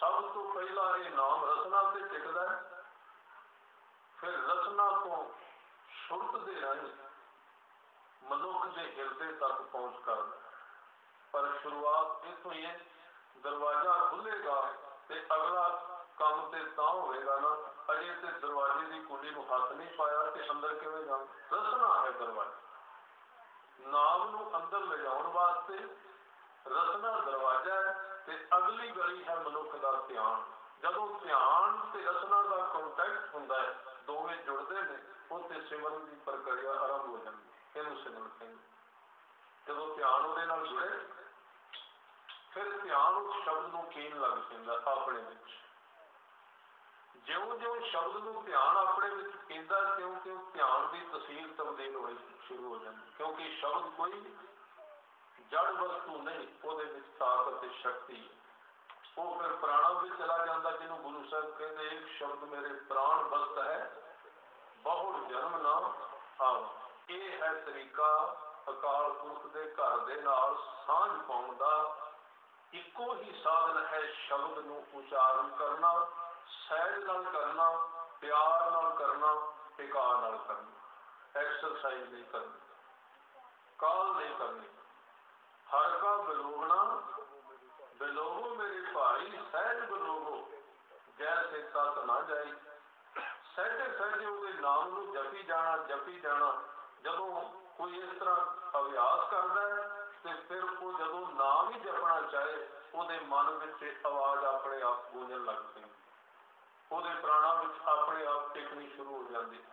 ਸਭ ਤੋਂ ਪਹਿਲਾਂ ਇਹ ਨਾਮ ਰਸਨਾ ਤੇ ਟਿਕਦਾ ਹੈ। ਫਿਰ ਰਸਨਾ ਤੋਂ ਸੁਰਤ ਦੇ ਰਾਹੀਂ ਮਨੁੱਖ ਦੇ ਹਿਰਦੇ ਤੱਕ ਪਹੁੰਚ ਕਰਦਾ ਪਰ ਸ਼ੁਰੂਆਤ ਇਥੋਂ ਹੀ ਹੈ। ਦਰਵਾਜ਼ਾ ਖੁੱਲੇਗਾ ਤੇ ਅਗਲਾ ਕੰਮ ਤੇ ਤਾਂ ਹੋਵੇਗਾ ਨਾ, ਅਜੇ ਤੇ ਦਰਵਾਜ਼ੇ ਦੀ ਕੁੰਡੀ ਨੂੰ ਹੱਥ ਨਹੀਂ ਪਾਇਆ ਤੇ ਅੰਦਰ ਕਿਵੇਂ ਜਾਵਾਂ ਰਸਨਾ ਹੈ ਦਰਵਾਜ਼ਾ। ਨਾਮ ਨੂੰ ਅੰਦਰ ਲਿਜਾਉਣ ਵਾਸਤੇ ਰਸਨਾ ਤੇ ਅਗਲੀ ਗਲੀ ਹੈ ਮਨੁੱਖ ਦਾ ਧਿਆਨ। ਜਦੋਂ ਧਿਆਨ ਤੇ ਰਸਨਾ ਦਾ ਕੰਟੈਕਟ ਹੁੰਦਾ ਹੈ, ਦੋਵੇਂ ਜੁੜਦੇ ਨੇ, ਉੱਥੇ ਸਿਮਰਨ ਦੀ ਪ੍ਰਕਿਰਿਆ ਆਰੰਭ ਹੋ ਜਾਂਦੀ ਇਹਨੂੰ ਸਿਮਰਨ ਕਹਿੰਦੇ ਜਦੋਂ ਧਿਆਨ ਉਹਦੇ ਨਾਲ ਜੁੜੇ, ਫਿਰ ਧਿਆਨ ਉਸ ਸ਼ਬਦ ਨੂੰ ਕੀਨ ਲੱਗ ਪੈਂਦਾ ਆਪਣੇ ਵਿੱਚ। ਜਿਉਂ-ਜਿਉਂ ਸ਼ਬਦ ਨੂੰ ਧਿਆਨ ਆਪਣੇ ਵਿੱਚ ਪੀਂਦਾ ਕਿਉਂ-ਕਿਉਂ ਧਿਆਨ ਦੀ ਤਸਵੀਰ ਤਬਦੀਲ ਹੋਣੀ ਸ਼ੁਰੂ ਹੋ ਜਾਂਦੀ ਕਿਉਂਕਿ ਸ਼ਬਦ ਕੋਈ ਜੜ ਵਸਤੂ ਨਹੀਂ, ਉਹਦੇ ਵਿੱਚ ਤਾਕਤ ਤੇ ਸ਼ਕਤੀ ਹੈ। ਉਹ ਫਿਰ ਪ੍ਰਾਣਾ ਵਿੱਚ ਚਲਾ ਜਾਂਦਾ, ਜਿਹਨੂੰ ਗੁਰੂ ਸਾਹਿਬ ਕਹਿੰਦੇ ਇੱਕ ਸ਼ਬਦ ਮੇਰੇ ਪ੍ਰਾਣ ਬਸਤ ਹੈ, ਬਹੁੜ ਜਨਮ ਨਾ ਆਵ। ਇਹ ਹੈ ਤਰੀਕਾ ਅਕਾਲ ਪੁਰਖ ਦੇ ਘਰ ਦੇ ਨਾਲ ਸਾਂਝ ਪਾਉਣ ਦਾ। ਇੱਕੋ ਹੀ ਸਾਧਨ ਹੈ ਸ਼ਬਦ ਨੂੰ ਉਚਾਰਨ ਕਰਨਾ, ਸਹਿਜ ਨਾਲ ਕਰਨਾ, ਪਿਆਰ ਨਾਲ ਕਰਨਾ, ਟਿਕਾ ਨਾਲ ਕਰਨਾ। ਐਕਸਰਸਾਈਜ਼ ਨਹੀਂ ਕਰਨੀ, ਕਾਲ ਨਹੀਂ ਕਰਨੀ। ਨਾ ਜਾਈ ਸਹਿਜੇ ਸਹਿਜੇ ਉਹਦੇ ਨਾਮ ਨੂੰ ਜਪੀ ਜਾਣਾ ਜਪੀ ਜਾਣਾ। ਜਦੋਂ ਕੋਈ ਇਸ ਤਰ੍ਹਾਂ ਅਭਿਆਸ ਕਰਦਾ ਹੈ, ਤੇ ਫਿਰ ਉਹ ਜਦੋਂ ਨਾਮ ਹੀ ਜਪਣਾ ਚਾਹੇ, ਉਹਦੇ ਮਨ ਵਿੱਚ ਆਵਾਜ਼ ਆਪਣੇ ਆਪ ਗੂੰਜਣ ਲੱਗ ਪੈਂਦੀ। ਉਹਦੇ ਪ੍ਰਾਣਾ ਵਿੱਚ ਆਪਣੇ ਆਪ ਟਿਕਣੀ ਸ਼ੁਰੂ ਹੋ ਜਾਂਦੀ।